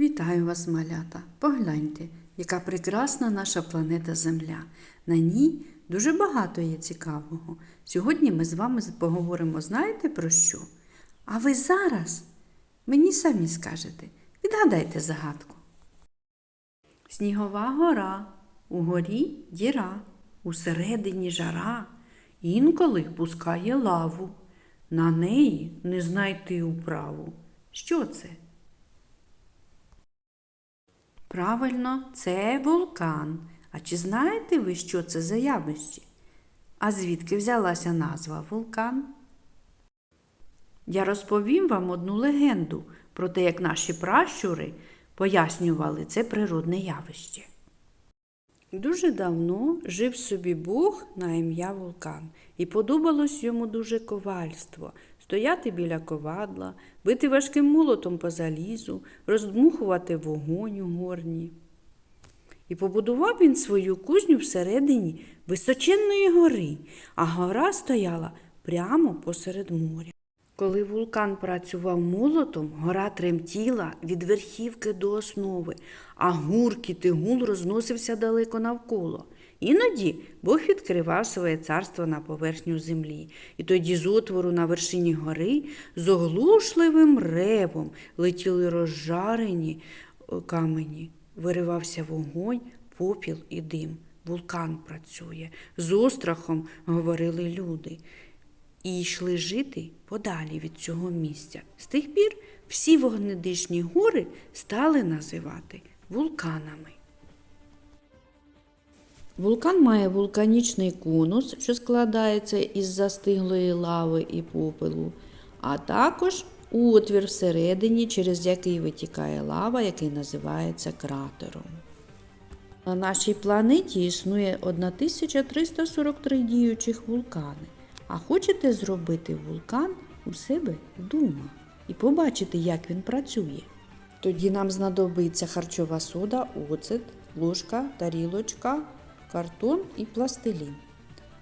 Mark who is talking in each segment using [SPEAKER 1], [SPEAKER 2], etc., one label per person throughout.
[SPEAKER 1] Вітаю вас, малята! Погляньте, яка прекрасна наша планета Земля. На ній дуже багато є цікавого. Сьогодні ми з вами поговоримо, знаєте про що? А ви зараз мені самі скажете. Відгадайте загадку. Снігова гора, угорі діра, усередині жара, інколи пускає лаву. На неї не знайти управу. Що це? Правильно, це вулкан. А чи знаєте ви, що це за явище? А звідки взялася назва вулкан? Я розповім вам одну легенду про те, як наші пращури пояснювали це природне явище. Дуже давно жив собі Бог на ім'я Вулкан, і подобалось йому дуже ковальство стояти біля ковадла, бити важким молотом по залізу, роздмухувати вогонь у горні. І побудував він свою кузню всередині височенної гори, а гора стояла прямо посеред моря. Коли вулкан працював молотом, гора тремтіла від верхівки до основи, а гуркіт і гул розносився далеко навколо. Іноді Бог відкривав своє царство на поверхню землі, і тоді з отвору на вершині гори з оглушливим ревом летіли розжарені е, камені, виривався вогонь, попіл і дим. Вулкан працює. З острахом говорили люди і йшли жити подалі від цього місця. З тих пір всі вогнедишні гори стали називати вулканами. Вулкан має вулканічний конус, що складається із застиглої лави і попелу, а також отвір всередині, через який витікає лава, який називається кратером. На нашій планеті існує 1343 діючих вулкани. А хочете зробити вулкан у себе вдома і побачити, як він працює? Тоді нам знадобиться харчова сода, оцет, ложка, тарілочка, картон і пластилін.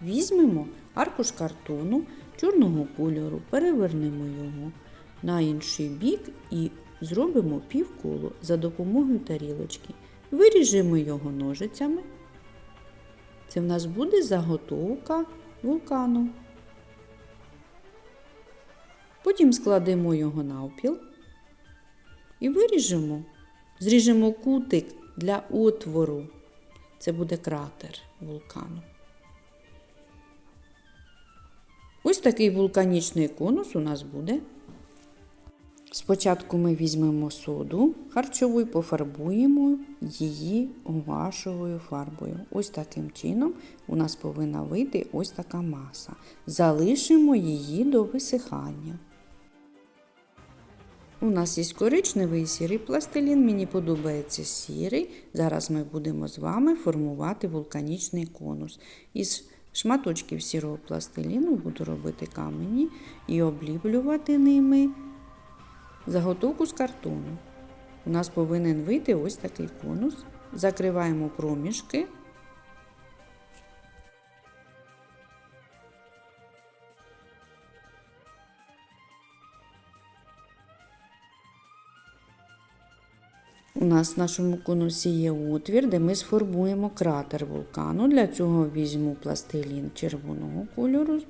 [SPEAKER 1] Візьмемо аркуш картону чорного кольору, перевернемо його на інший бік і зробимо півколо за допомогою тарілочки. Виріжемо його ножицями. Це в нас буде заготовка вулкану. Потім складемо його навпіл і виріжемо, зріжемо кутик для отвору. Це буде кратер вулкану. Ось такий вулканічний конус у нас буде. Спочатку ми візьмемо соду харчову і пофарбуємо її гуашевою фарбою. Ось таким чином у нас повинна вийти ось така маса. Залишимо її до висихання. У нас є коричневий і сірий пластилін, мені подобається сірий. Зараз ми будемо з вами формувати вулканічний конус. Із шматочків сірого пластиліну буду робити камені і обліплювати ними заготовку з картону. У нас повинен вийти ось такий конус. Закриваємо проміжки. У нас в нашому конусі є отвір, де ми сформуємо кратер вулкану. Для цього візьму пластилін червоного кольору,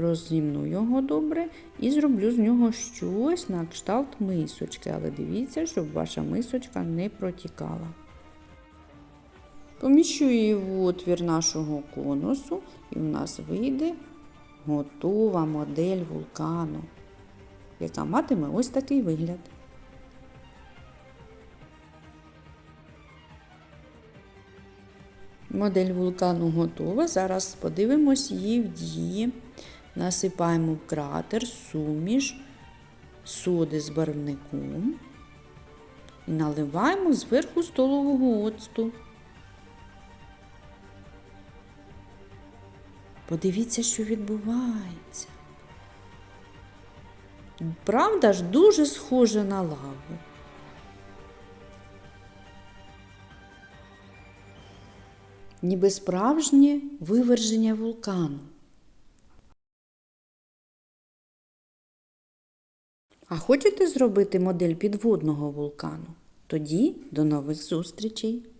[SPEAKER 1] розімну його добре і зроблю з нього щось на кшталт мисочки. Але дивіться, щоб ваша мисочка не протікала. Поміщу її в отвір нашого конусу, і в нас вийде готова модель вулкану, яка матиме ось такий вигляд. Модель вулкану готова. Зараз подивимось її в дії. Насипаємо в кратер суміш соди з барвником і наливаємо зверху столового оцту. Подивіться, що відбувається. Правда ж дуже схоже на лаву. Ніби справжнє виверження вулкану. А хочете зробити модель підводного вулкану? Тоді до нових зустрічей!